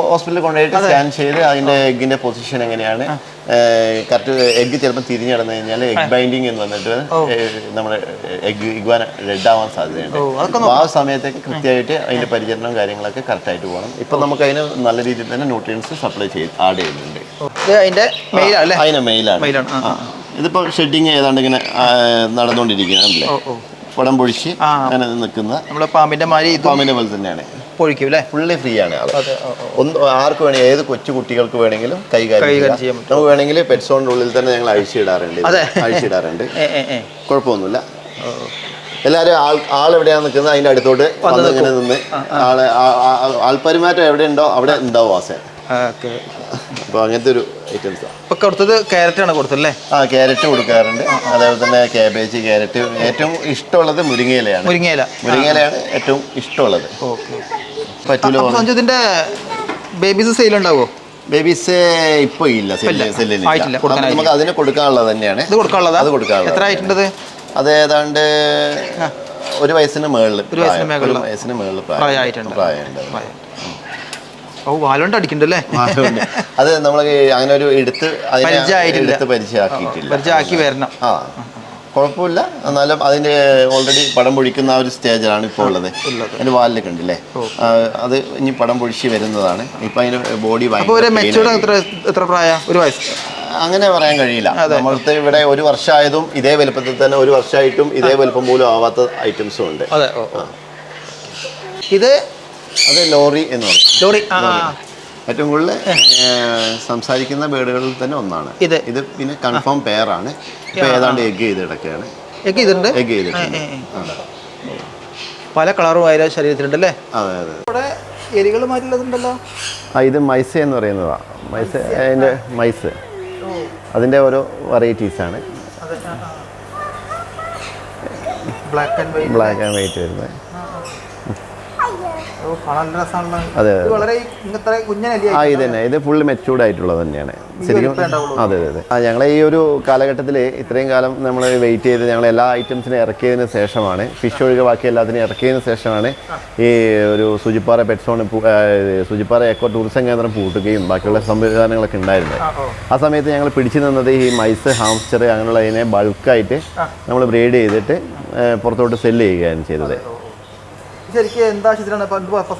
ഹോസ്പിറ്റലിൽ കൊണ്ടുപോയിട്ട് സ്കാൻ ചെയ്ത് അതിന്റെ എഗ്ഗിന്റെ പൊസിഷൻ എങ്ങനെയാണ്? കറക്റ്റ് എഗ്ഗ് ചിലപ്പോൾ തിരിഞ്ഞു കിടന്നു കഴിഞ്ഞാൽ എഗ് ബൈൻഡിങ് എന്ന് വന്നിട്ട് നമ്മുടെ എഗ്ഗ് ഇഗ്വാന റെഡ് ആവാൻ സാധ്യതയുണ്ട് ആ സമയത്തേക്ക് കൃത്യമായിട്ട് അതിന്റെ പരിചരണവും കാര്യങ്ങളൊക്കെ കറക്റ്റ് ആയിട്ട് പോകണം. ഇപ്പൊ നമുക്ക് അതിന് നല്ല രീതിയിൽ തന്നെ ന്യൂട്രിയൻസ് സപ്ലൈ ചെയ്ത് ആഡ് ചെയ്യുന്നുണ്ട്. അതിന്റെ മെയിലാണ് മെയിലാണ് ആ ആ. ഇതിപ്പോ ഷെഡിങ് ഏതാണ്ട് ഇങ്ങനെ ഓ. പടം പൊഴിച്ച്. അങ്ങനെ നിൽക്കുന്ന നമ്മളെ പാമ്പിന്റെ മാതിരി പാമ്പിന്റെ പോലെ തന്നെയാണ്. പൊഴിക്കും അല്ലേ? ഫുള്ളി ഫ്രീ ആണ് ഒന്ന് ആർക്ക് വേണമെങ്കിൽ ഏത് കൊച്ചു കുട്ടികൾക്ക് വേണമെങ്കിലും കൈകാര്യം ചെയ്യാം. നമുക്ക് വേണമെങ്കിൽ പെറ്റ്സോണിന്റെ ഉള്ളിൽ തന്നെ ഞങ്ങൾ അഴിച്ചിടാറുണ്ട്. അഴിച്ചിടാറുണ്ട് കുഴപ്പമൊന്നുമില്ല. എല്ലാവരും ആൾ ആൾ എവിടെയാണ് നിൽക്കുന്നത്? അതിന്റെ അടുത്തോട്ട് വന്ന് ഇങ്ങനെ നിന്ന് ആൾ ആൾപെരുമാറ്റം എവിടെ ഉണ്ടോ അവിടെ ഉണ്ടാവും ആസൻ ഓക്കെ. അപ്പോൾ അങ്ങനത്തെ ഒരു ഐറ്റംസ് കൊടുത്തത് കൊടുത്തല്ലേ ആ ക്യാരറ്റ് കൊടുക്കാറുണ്ട്. അതേപോലെ തന്നെ കാബേജ് ക്യാരറ്റ് ഏറ്റവും ഇഷ്ടമുള്ളത് മുരിങ്ങയിലയാണ്. മുരിങ്ങയില. മുരിങ്ങയിലയാണ് ഏറ്റവും ഇഷ്ടമുള്ളത്. ഓക്കെ. പറ്റൂല? ബേബീസ് സെയിൽ ഉണ്ടാവോ? ബേബീസ് ഇപ്പൊ ഇല്ല. സെല്ല് സെല്ലിന് ആയിട്ടില്ല, നമുക്ക് അതിന് കൊടുക്കാനുള്ളത് തന്നെയാണ്. ഇത് കൊടുക്കാനുള്ളതാ? അത് കൊടുക്കാനുള്ളത് എത്ര ആയിട്ടുണ്ടത് അത് ഏതാണ്ട് ഒരു വയസ്സിന് മേളിൽ ഒരു. വയസ്സിന് മേളിൽ പ്രായമായിട്ടുണ്ട്. പ്രായമുണ്ട്. ഓ വാലുകൊണ്ട് അടിക്കണ്ടല്ലേ? അത് നമ്മൾ അങ്ങനെ ഒരു എടുത്ത്. എടുത്ത് പരിചയമാക്കിയിട്ടില്ല. പരിചയമാക്കി വരണം. ആ കുഴപ്പമില്ല. എന്നാലും അതിന്റെ ഓൾറെഡി പടം പൊഴിക്കുന്ന ആ ഒരു സ്റ്റേജിലാണ് ഇപ്പോൾ ഉള്ളത്. അതിന്റെ വാലിലൊക്കെ ഉണ്ടല്ലേ അത് ഇനി പടം പൊഴിച്ച് വരുന്നതാണ്. ഇപ്പൊ അതിന് ബോഡി എത്ര പ്രായ? ഒരു വയസ്സ്. അങ്ങനെ പറയാൻ കഴിയില്ല. നമ്മളത്തെ ഇവിടെ ഒരു വർഷമായതും ഇതേ വലുപ്പത്തിൽ തന്നെ ഒരു വർഷമായിട്ടും ഇതേ വലുപ്പം പോലും ആവാത്ത ഐറ്റംസും ഉണ്ട്. ഇത് അത് ലോറി എന്ന് പറയും. ലോറി ആ. ഏറ്റവും കൂടുതൽ സംസാരിക്കുന്ന ബേഡുകളിൽ തന്നെ ഒന്നാണ്. ഇത്. ഇത് പിന്നെ കൺഫേം പെയറാണ് ഇപ്പൊ ഏതാണ്ട് എഗ് ചെയ്ത് കിടക്കുകയാണ് എഗ് ഇതുണ്ട് എഗ് ചെയ്തിട്ടുണ്ട് പല കളറും അതിലെ ശരീരത്തിലുണ്ടല്ലേ? അതെ അതെ. ഇവിടെ എലികൾ മാറ്റുള്ളതുണ്ടല്ലോ ആ ഇത് മൈസ എന്ന് പറയുന്നതാ. മൈസ അതിന്റെ മൈസ്. അതിന്റെ ഓരോ വെറൈറ്റീസ് ആണ്. And white black and white വരുന്നത് ഓ കാണാൻ നല്ല രസമാണല്ലോ അതെ ആ ഇത് തന്നെ ഇത് ഫുള്ള് മെച്ചൂർഡ് ആയിട്ടുള്ളത് തന്നെയാണ്. ശരിക്കും അതെ അതെ അതെ. ആ ഞങ്ങൾ ഈ ഒരു കാലഘട്ടത്തിൽ ഇത്രയും കാലം നമ്മൾ വെയിറ്റ് ചെയ്ത് ഞങ്ങൾ എല്ലാ ഐറ്റംസിനും ഇറക്കിയതിന് ശേഷമാണ് ഫിഷ് ഒഴികെ ബാക്കി എല്ലാത്തിനും ഇറക്കിയതിന് ശേഷമാണ് ഈ ഒരു സുജിപ്പാറ പെറ്റ്സോൺ സുജിപ്പാറ എക്കോ ടൂറിസം കേന്ദ്രം പൂട്ടുകയും ബാക്കിയുള്ള സംവിധാനങ്ങളൊക്കെ ഉണ്ടായിരുന്നത്. ആ സമയത്ത് ഞങ്ങൾ പിടിച്ചു നിന്നത് ഈ മൈസ് ഹാംസ്റ്റർ അങ്ങനെയുള്ളതിനെ ബൾക്കായിട്ട് നമ്മൾ ബ്രീഡ് ചെയ്തിട്ട് പുറത്തോട്ട് സെല്ല് ചെയ്യുകയാണ് ചെയ്തത്. ശരിക്കും എന്താ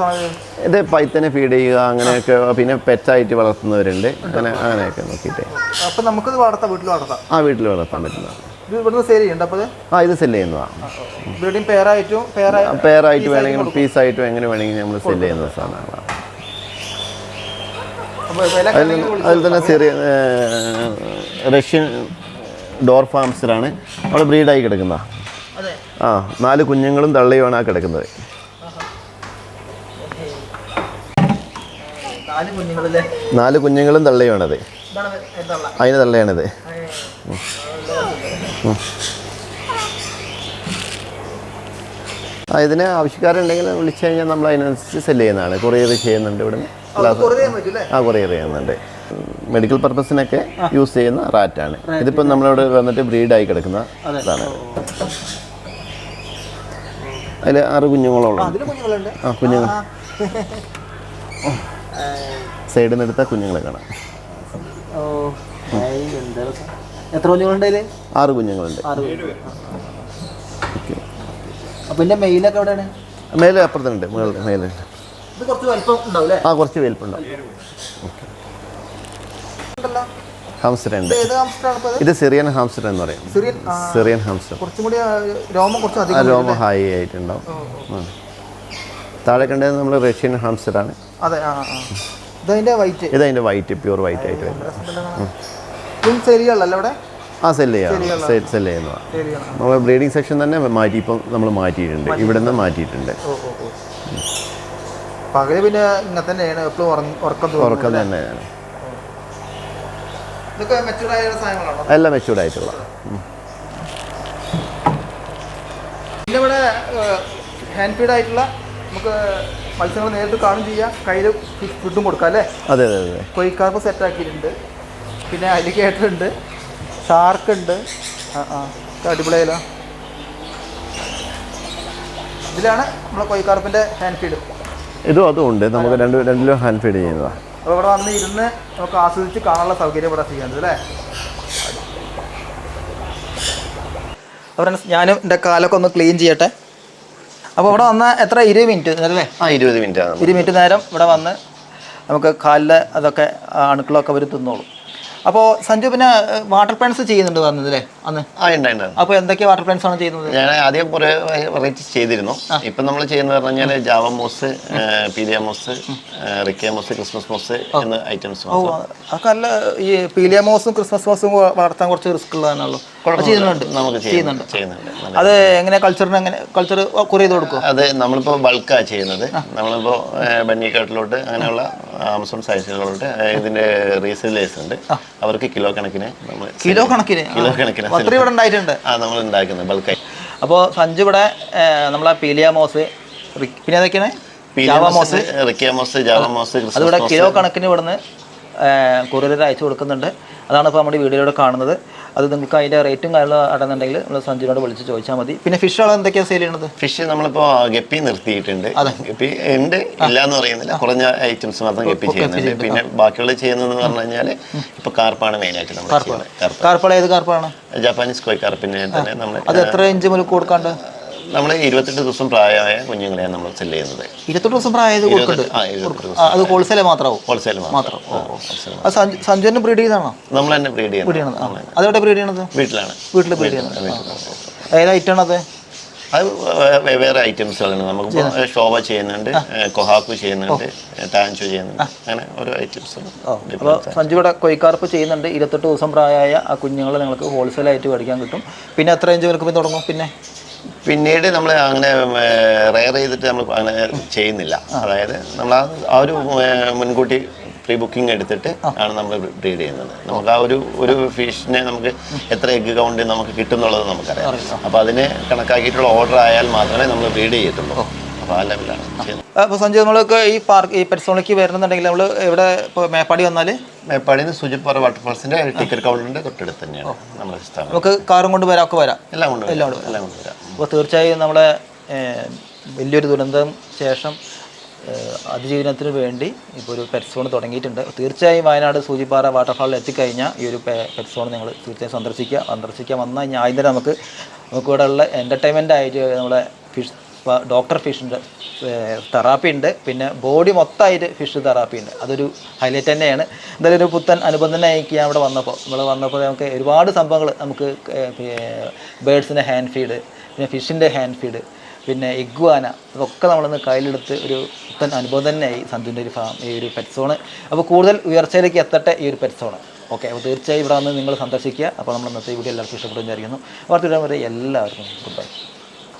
ആണ് ഇത് പൈത്തനെ ഫീഡ് ചെയ്യുക അങ്ങനെയൊക്കെ പിന്നെ പെറ്റായിട്ട് വളർത്തുന്നവരുണ്ട്. അങ്ങനെ അങ്ങനെയൊക്കെ നോക്കിയിട്ട്. അപ്പൊ നമുക്കിത് വളർത്താം വീട്ടിൽ വളർത്താം. ആ വീട്ടിൽ വളർത്താൻ പറ്റുന്നതാണ് ഇത് ഇവിടുന്ന് സെയിൽ ചെയ്യണ്ട അപ്പൊ ആ ഇത് സെൽ ചെയ്യുന്നതാണ് ബ്രീഡിങ് പെയറായിട്ടും പെയറായി പെയറായിട്ട് വേണമെങ്കിലും പീസായിട്ടും എങ്ങനെ വേണമെങ്കിലും നമ്മൾ സെൽ ചെയ്യുന്ന വില അതിൽ തന്നെ ചെറിയ റഷ്യൻ ഡോർ ഫാംസിലാണ്. അവിടെ ബ്രീഡായി കിടക്കുന്ന ആ നാല് കുഞ്ഞുങ്ങളും തള്ളിയുമാണ് ആ കിടക്കുന്നത്. നാല് കുഞ്ഞുങ്ങളും തള്ളയുമാണത്. അതിന് തള്ളയാണിത്. ആ ഇതിന് ആവശ്യക്കാരുണ്ടെങ്കിൽ വിളിച്ചു കഴിഞ്ഞാൽ നമ്മൾ അതിനനുസരിച്ച് സെൽ ചെയ്യുന്നതാണ്. കൊറിയർ ചെയ്യുന്നുണ്ട് ഇവിടെ ആ കൊറിയർ ചെയ്യുന്നുണ്ട്. മെഡിക്കൽ പർപ്പസിനൊക്കെ യൂസ് ചെയ്യുന്ന റാറ്റാണ് ഇതിപ്പോൾ നമ്മളിവിടെ വന്നിട്ട് ബ്രീഡായി കിടക്കുന്ന ഇതാണ്. അതിൽ ആറ് കുഞ്ഞുങ്ങളോളം ആ കുഞ്ഞുങ്ങൾ. സൈഡിൽ നിന്ന് എടുത്ത കുഞ്ഞുങ്ങളെ കാണാം. ഓ എത്ര കുഞ്ഞുങ്ങളുണ്ട് അതിൽ? ആറ് കുഞ്ഞുങ്ങളുണ്ട്. ആറ് അപ്പൊ എന്റെ മെയിലൊക്കെ എവിടെയാണ്? മേലെ അപ്പുറത്തുണ്ട് മുകളിൽ മേലെ. ഇത് കുറച്ച് വലിപ്പം ഉണ്ടാവും അല്ലേ? ആ കുറച്ച് വലുപ്പുണ്ടാവും ഉണ്ടല്ലോ. ഹാംസ്റ്റർ ഉണ്ട്. ഇത് സിറിയൻ ഹാംസ്റ്റർ എന്ന് പറയും. Syrian hamster. കുറച്ചും കൂടി രോമം കുറച്ച് രോമ ഹൈ ആയിട്ടുണ്ടാവും. താഴെ കണ്ടത് നമ്മൾ റഷ്യൻ ഹാംസ്റ്റർ ആണ്. അതെ ആ ഇതതിന്റെ വൈറ്റ് ഇതതിന്റെ വൈറ്റ് പ്യൂർ വൈറ്റ് ആയിട്ട് വരും ശരിയല്ലല്ലോ ഇവിടെ ആ സെല്ല് ചെയ്യാം സെല്ല് ചെയ്യുന്നതാണ് നമ്മൾ ബ്രീഡിംഗ് സെക്ഷൻ തന്നെ മാറ്റി ഇപ്പം നമ്മൾ മാറ്റിയിട്ടുണ്ട്. ഇവിടെ നിന്ന് മാറ്റിയിട്ടുണ്ട്. പകൽ പിന്നെ ഇങ്ങനെ തന്നെയാണ്. എപ്പോഴും ഉറക്കം ഉറക്കം തന്നെയാണ്. എല്ലാം മെച്ചൂർഡ് ആയിട്ടുള്ള. പിന്നെ ഇവിടെ ഹാൻഡ് ഫീഡ് ആയിട്ടുള്ള നമുക്ക് മത്സ്യങ്ങൾ നേരിട്ട് കാണും ചെയ്യാം. കയ്യിൽ ഫുഡും കൊടുക്കാം അല്ലേ? അതെ അതെ അതെ. കൊയ്ക്കാർപ്പ് സെറ്റ് ആക്കിയിട്ടുണ്ട്. പിന്നെ അലിഗേറ്റർ ഉണ്ട് ഷാർക്ക് ഉണ്ട്. ആ ആ. അടിപൊളിയല്ലോ ഇതിലാണ് നമ്മളെ കൊയ്ക്കാർപ്പിന്റെ ഹാൻഡ് ഫീഡ് ഇതും അതും ഉണ്ട്. നമുക്ക് രണ്ട് രണ്ടിലും ഹാൻഡ് ഫീഡ് ചെയ്യുന്നതാണ് അപ്പോൾ ഇവിടെ വന്ന് ഇരുന്ന് നമുക്ക് ആസ്വദിച്ച് കാണാനുള്ള സൗകര്യം ഇവിടെ ചെയ്യുന്നത് അല്ലേ? ഫ്രണ്ട്സ് ഞാനും എന്റെ കാലൊക്കെ ഒന്ന് ക്ലീൻ ചെയ്യട്ടെ. അപ്പോൾ ഇവിടെ വന്ന എത്ര? ഇരുപത് മിനിറ്റ്. അല്ലേ? ആ ഇരുപത് മിനിറ്റ് ആണ്. ഇരുപത് മിനിറ്റ് നേരം ഇവിടെ വന്ന് നമുക്ക് കാലിലെ അതൊക്കെ അണുക്കളൊക്കെ അവർ തിന്നോളും. അപ്പോൾ സഞ്ജു പിന്നെ വാട്ടർ പ്ലാൻസ് ചെയ്യുന്നുണ്ട് പറഞ്ഞതല്ലേ അന്ന്? ആ ഉണ്ട് ഉണ്ട്. അപ്പോൾ എന്തൊക്കെ വാട്ടർ പ്ലാൻസ് ആണ് ചെയ്യുന്നത്? ഞാൻ ആദ്യം കുറേ വെറൈറ്റീസ് ചെയ്തിരുന്നു. ഇപ്പം നമ്മൾ ചെയ്യുന്നത് പറഞ്ഞു കഴിഞ്ഞാൽ Java moss Pellia moss Riccia moss Christmas moss എന്ന ഐറ്റംസ് ഓ അതൊക്കെ നല്ല ഈ പീലിയ മോസും ക്രിസ്മസ് മോസും വളർത്താൻ കുറച്ച് റിസ്ക് ഉള്ളതാണല്ലോ. ചെയ്യുന്നുണ്ട്. നമുക്ക് ചെയ്യുന്നുണ്ട്. അത് എങ്ങനെ കൾച്ചറിന് എങ്ങനെ കൾച്ചർ കുറേ ചെയ്ത് കൊടുക്കും അത് നമ്മളിപ്പോൾ ബൾക്കാണ് ചെയ്യുന്നത്. നമ്മളിപ്പോൾ ബന്നിക്കാട്ടിലോട്ട് അങ്ങനെയുള്ള ആമസോൺ സൈസുകളിലോട്ട് ഇതിന്റെ റീസെയിലേഴ്സ് ഉണ്ട്. അവർക്ക് കിലോ കണക്കിന് നമ്മൾ കിലോ കണക്കിന്? കിലോ കണക്കിന് ഒത്തിരി ഇവിടെ ഉണ്ടായിട്ടുണ്ട്. ആ നമ്മൾ ഉണ്ടാക്കുന്നത് ബൾക്കായി അപ്പോൾ സഞ്ജു ഇവിടെ നമ്മളെ പീലിയാമോസ് പിന്നെ ഏതൊക്കെയാണ്? Java moss Riccia moss Java moss അതിവിടെ കിലോ കണക്കിന് ഇവിടുന്ന് കൊറിയർ അയച്ചു കൊടുക്കുന്നുണ്ട്. അതാണ് ഇപ്പോൾ നമ്മുടെ വീഡിയോയിലൂടെ കാണുന്നത്. അത് നിങ്ങൾക്ക് അതിന്റെ റേറ്റും കാര്യങ്ങളും അടങ്ങുന്നുണ്ടെങ്കിൽ നമ്മൾ സഞ്ജുവിനോട് വിളിച്ച് ചോദിച്ചാൽ മതി. പിന്നെ ഫിഷ് ഫിഷുകൾ എന്തൊക്കെയാണ് സെയിൽ ചെയ്യുന്നത് ഫിഷ് നമ്മളിപ്പോൾ ഗപ്പി നിർത്തിയിട്ടുണ്ട്. ഗപ്പി ഉണ്ട് ഇല്ല എന്ന് പറയുന്നില്ല കുറഞ്ഞ ഐറ്റംസ് മാത്രം ഗപ്പി ചെയ്യുന്നുണ്ട്. പിന്നെ ബാക്കിയുള്ള ചെയ്യുന്നതെന്ന് പറഞ്ഞു കഴിഞ്ഞാൽ ഇപ്പോൾ കാർപ്പാണ് മെയിനായിട്ട് നമ്മൾ ചെയ്യുന്നത്. കാർപ്പ്. കാർപ്പള ഏത് കാർപ്പാണ്? ജാപ്പാനീസ് കോയ് കാർപ്പിന് തന്നെ നമ്മൾ അത് എത്ര ഇഞ്ച് മുതൽ കൊടുക്കാണ്ട്? നമ്മൾ ഇരുപത്തെട്ട് ദിവസം പ്രായമായ കുഞ്ഞുങ്ങളെയാണ് നമ്മൾ സെൽ ചെയ്യുന്നത്. ഇരുപത്തെട്ട് ദിവസം പ്രായം കൊടുക്കുന്നുണ്ട് ആ ഇരുപത്തെട്ട് ദിവസം ആ, അത് ഹോൾസെയിൽ മാത്രമാവും? ഹോൾസെയിൽ മാത്രം. അത് ബ്രീഡ് ചെയ്താണോ? നമ്മൾ തന്നെ ബ്രീഡ് ചെയ്യുന്നത് അതെവിടെ ബ്രീഡ് ചെയ്യണത്? വീട്ടിലാണ്. വീട്ടിൽ ബ്രീഡ് ചെയ്യുന്നത്. ഏത് ഐറ്റം അത്? വേറെ ഐറ്റംസുകളാണ് നമുക്ക് ഷോവ ചെയ്യുന്നുണ്ട് കൊഹാക്കു ചെയ്യുന്നുണ്ട് ടാൻചു ചെയ്യുന്നുണ്ട്. അങ്ങനെ ഓരോ ഐറ്റംസ് അപ്പോൾ സഞ്ജു ഇവിടെ കൊയ്ക്കാർപ്പ് ചെയ്യുന്നുണ്ട്. ഇരുപത്തെട്ട് ദിവസം പ്രായമായ ആ കുഞ്ഞുങ്ങളെ നിങ്ങൾക്ക് ഹോൾസെയിലായിട്ട് മേടിക്കാൻ കിട്ടും. പിന്നെ എത്ര ഇഞ്ച് വിൽക്കുമ്പോൾ തുടങ്ങും? പിന്നെ? പിന്നീട് നമ്മൾ അങ്ങനെ റെയർ ചെയ്തിട്ട് നമ്മൾ അങ്ങനെ ചെയ്യുന്നില്ല. അതായത് നമ്മൾ ആ ഒരു മുൻകൂട്ടി പ്രീ ബുക്കിംഗ് എടുത്തിട്ട് ആണ് നമ്മൾ ബ്രീഡ് ചെയ്യുന്നത്. നമുക്ക് ആ ഒരു ഒരു ഫിഷിനെ നമുക്ക് എത്ര എഗ് കൗണ്ട് നമുക്ക് കിട്ടും എന്നുള്ളത് നമുക്കറിയാം. അപ്പോൾ അതിനെ കണക്കാക്കിയിട്ടുള്ള ഓർഡർ ആയാൽ മാത്രമേ നമ്മൾ ബ്രീഡ് ചെയ്യത്തുള്ളൂ. അപ്പോൾ ആ ലെവലാണ്. ചെയ്യുന്നത് അപ്പോൾ സഞ്ജു നമ്മളൊക്കെ ഈ പാർക്ക് ഈ പെറ്റ്സോണിക്ക് വരുന്നുണ്ടെങ്കിൽ നമ്മൾ ഇവിടെ ഇപ്പോൾ മേപ്പാടി വന്നാൽ മേപ്പാടിയിൽ നിന്ന് സുജിപ്പാറ വാട്ടർഫാൾസിന്റെ ടിക്കറ്റ് കൗണ്ടറിന്റെ തൊട്ടടുത്ത് തന്നെയാണ് നമ്മുടെ സ്ഥാപനം നമുക്ക് കാറും കൊണ്ട് വരാം ഒക്കെ വരാം. എല്ലാം കൊണ്ട് എല്ലാം കൊണ്ട് എല്ലാം കൊണ്ട് വരാം. അപ്പോൾ തീർച്ചയായും നമ്മളെ വലിയൊരു ദുരന്തം ശേഷം അതിജീവനത്തിന് വേണ്ടി ഇപ്പോൾ ഒരു പെറ്റ്സോൺ തുടങ്ങിയിട്ടുണ്ട്. തീർച്ചയായും വയനാട് സൂചിപ്പാറ വാട്ടർഫാളിൽ എത്തിക്കഴിഞ്ഞാൽ ഈ ഒരു പെറ്റ്സോൺ നിങ്ങൾ തീർച്ചയായും സന്ദർശിക്കുക. സന്ദർശിക്കാൻ വന്നാൽ കഴിഞ്ഞാൽ ആദ്യം നമുക്ക് നമുക്ക് ഇവിടെ ഉള്ള എന്റർടൈൻമെന്റ് ആയിട്ട് നമ്മുടെ ഫിഷ് ഡോക്ടർ ഫിഷിന്റെ തെറാപ്പി ഉണ്ട്. പിന്നെ ബോഡി മൊത്തമായിട്ട് ഫിഷ് തെറാപ്പി ഉണ്ട്. അതൊരു ഹൈലൈറ്റ് തന്നെയാണ്. എന്തായാലും ഒരു പുത്തൻ അനുബന്ധനായിക്ക് ഞാൻ അവിടെ വന്നപ്പോൾ നമ്മൾ വന്നപ്പോൾ നമുക്ക് ഒരുപാട് സംഭവങ്ങൾ നമുക്ക് ബേഡ്സിന്റെ ഹാൻഡ് ഫീഡ് പിന്നെ ഫിഷിന്റെ ഹാൻഡ് ഫീഡ് പിന്നെ എഗ്വാന ഇതൊക്കെ നമ്മളൊന്ന് കയ്യിലെടുത്ത് ഒരു പുത്തൻ അനുഭവം തന്നെയായി സഞ്ജുവിന്റെ ഒരു ഫാം ഈ ഒരു പെറ്റ്സോണ് അപ്പോൾ കൂടുതൽ ഉയർച്ചയിലേക്ക് എത്തട്ടെ ഈ ഒരു പെറ്റ്സോണ് ഓക്കെ അപ്പോൾ തീർച്ചയായും ഇവിടെ വന്ന് നിങ്ങൾ സന്ദർശിക്കുക. അപ്പോൾ നമ്മൾ ഇന്നത്തെ വീഡിയോ എല്ലാവർക്കും ഇഷ്ടപ്പെട്ടു വിചാരിക്കുന്നു. വാർത്തയിടാൻ വരെ എല്ലാവർക്കും ഗുഡ് ബൈ